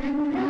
Thank you.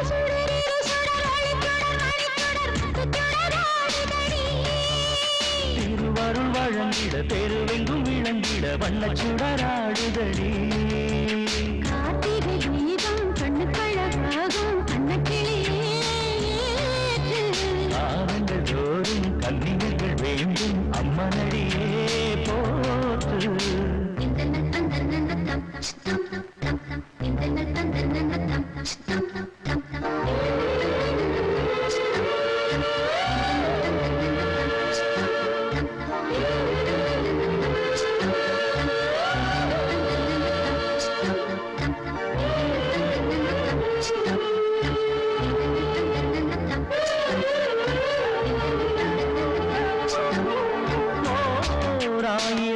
விளங்கிட பெருவெங்கும் விளங்கிட வண்ண சுடராடுதலே రాయి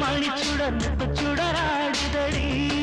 మణి చూడ చూడరాడుదడి